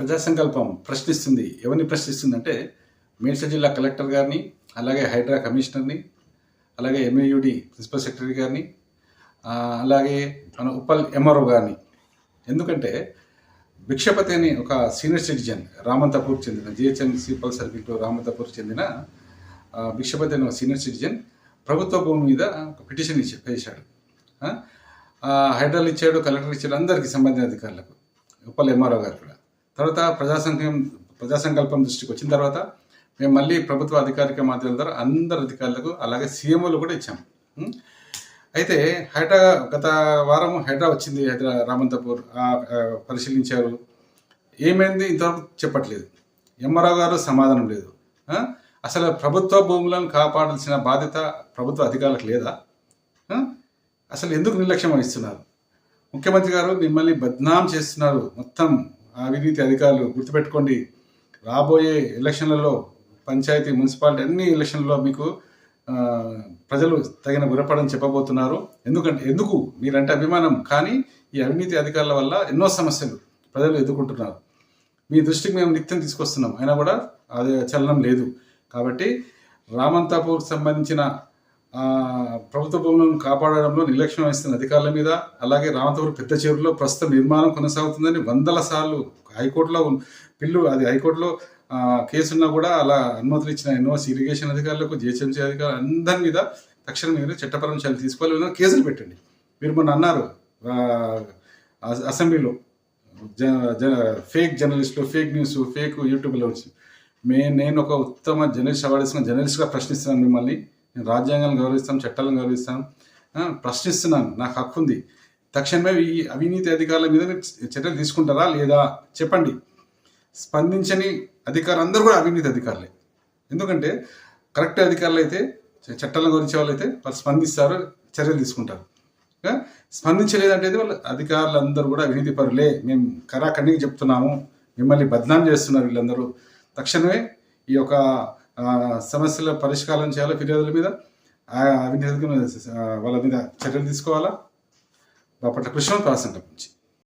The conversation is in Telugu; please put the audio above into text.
ప్రజా సంకల్పం ప్రశ్నిస్తుంది. ఎవరిని ప్రశ్నిస్తుంది అంటే మేడ్చల్ జిల్లా కలెక్టర్ గారిని అలాగే హైడ్రా కమిషనర్ని అలాగే ఎంఏయుడి ప్రిన్సిపల్ సెక్రటరీ గారిని అలాగే మన ఉప్పల్ ఎంఆర్ఓ గారిని. ఎందుకంటే భిక్షపతి అని ఒక సీనియర్ సిటిజన్ రామంతపూర్ చెందిన జిహెచ్ఎంసీ పల్ సర్కిల్లో రామంతపూర్ చెందిన భిక్షపతి అనే ఒక సీనియర్ సిటిజన్ ప్రభుత్వ భూమి మీద ఒక పిటిషన్ ఇచ్చి వేశాడు. ఆ, హైడ్రాలు ఇచ్చాడు కలెక్టర్ ఇచ్చాడు అందరికీ సంబంధించిన అధికారులకు ఉప్పల్ ఎంఆర్ఓ గారు కూడా. తర్వాత ప్రజా సంఘం ప్రజా సంకల్పం దృష్టికి వచ్చిన తర్వాత మేము మళ్ళీ ప్రభుత్వ అధికారిక మాధ్యమాల ద్వారా అందరు అధికారులకు అలాగే సీఎంఓలు కూడా ఇచ్చాము అయితే హైడ్రా గత వారం హైడ్రా వచ్చింది హైదరా రామంతపూర్ పరిశీలించారు. ఏమైంది ఇంతవరకు చెప్పట్లేదు. ఎంఆర్ఓ గారు సమాధానం లేదు. అసలు ప్రభుత్వ భూములను కాపాడాల్సిన బాధ్యత ప్రభుత్వ అధికారులకు లేదా? అసలు ఎందుకు నిర్లక్ష్యం వహిస్తున్నారు? ముఖ్యమంత్రి గారు మిమ్మల్ని బద్నాం చేస్తున్నారు మొత్తం. అవినీతి అధికారులు గుర్తుపెట్టుకోండి. రాబోయే ఎలక్షన్లలో పంచాయతీ మున్సిపాలిటీ అన్ని ఎలక్షన్లలో మీకు ప్రజలు తగిన గురపడని చెప్పబోతున్నారు. ఎందుకంటే ఎందుకు? మీరంటే అభిమానం. కానీ ఈ అవినీతి అధికారుల వల్ల ఎన్నో సమస్యలు ప్రజలు ఎదుర్కొంటున్నారు. మీ దృష్టికి మేము నిత్యం తీసుకొస్తున్నాం. అయినా కూడా అది చలనం లేదు. కాబట్టి రామంతాపూర్ సంబంధించిన ప్రభుత్వ భూములను కాపాడడంలో నిర్లక్ష్యం వహిస్తున్న అధికారుల మీద అలాగే రామతవరం పెద్ద చెరువులో ప్రస్తుతం నిర్మాణం కొనసాగుతుందని వందల సార్లు హైకోర్టులో పిల్లు అది హైకోర్టులో కేసున్నా కూడా అలా అనుమతులు ఇచ్చిన ఎన్నోసి ఇరిగేషన్ అధికారులకు జిహెచ్ఎంసీ అధికారులు అందరి మీద తక్షణం మీరు చట్టపరం చర్యలు తీసుకోవాలి. కేసులు పెట్టండి. మీరు మొన్న అన్నారు అసెంబ్లీలో జ ఫేక్ జర్నలిస్టులు ఫేక్ న్యూస్ ఫేక్ యూట్యూబ్లో వచ్చి మే నేను ఒక ఉత్తమ జర్నలిస్ట్ అవార్డు జర్నలిస్ట్గా ప్రశ్నిస్తున్నాను మిమ్మల్ని. నేను రాజ్యాంగాలను గౌరవిస్తాం చట్టాలను గౌరవిస్తాం. ప్రశ్నిస్తున్నాను నాకు హక్కు ఉంది. తక్షణమే ఈ అవినీతి అధికారుల మీద మీరు చర్యలు తీసుకుంటారా లేదా? చెప్పండి. స్పందించని అధికారులు అందరూ కూడా అవినీతి అధికారులే. ఎందుకంటే కరెక్ట్ అధికారులు అయితే చట్టాలను గురించి వాళ్ళు అయితే వాళ్ళు స్పందిస్తారు చర్యలు తీసుకుంటారు. స్పందించలేదంటే వాళ్ళు అధికారులు అందరూ కూడా అవినీతి పరులే. మేము కరాఖండికి చెప్తున్నాము మిమ్మల్ని బద్నాం చేస్తున్నారు వీళ్ళందరూ. తక్షణమే ఈ యొక్క సమస్యల పరిష్కారం చేయాలి ఫిర్యాదుల మీద? ఆ అవినీతి వాళ్ళ మీద చర్యలు తీసుకోవాలా? బాపట్ల కృష్ణ ప్రాసంగం నుంచి.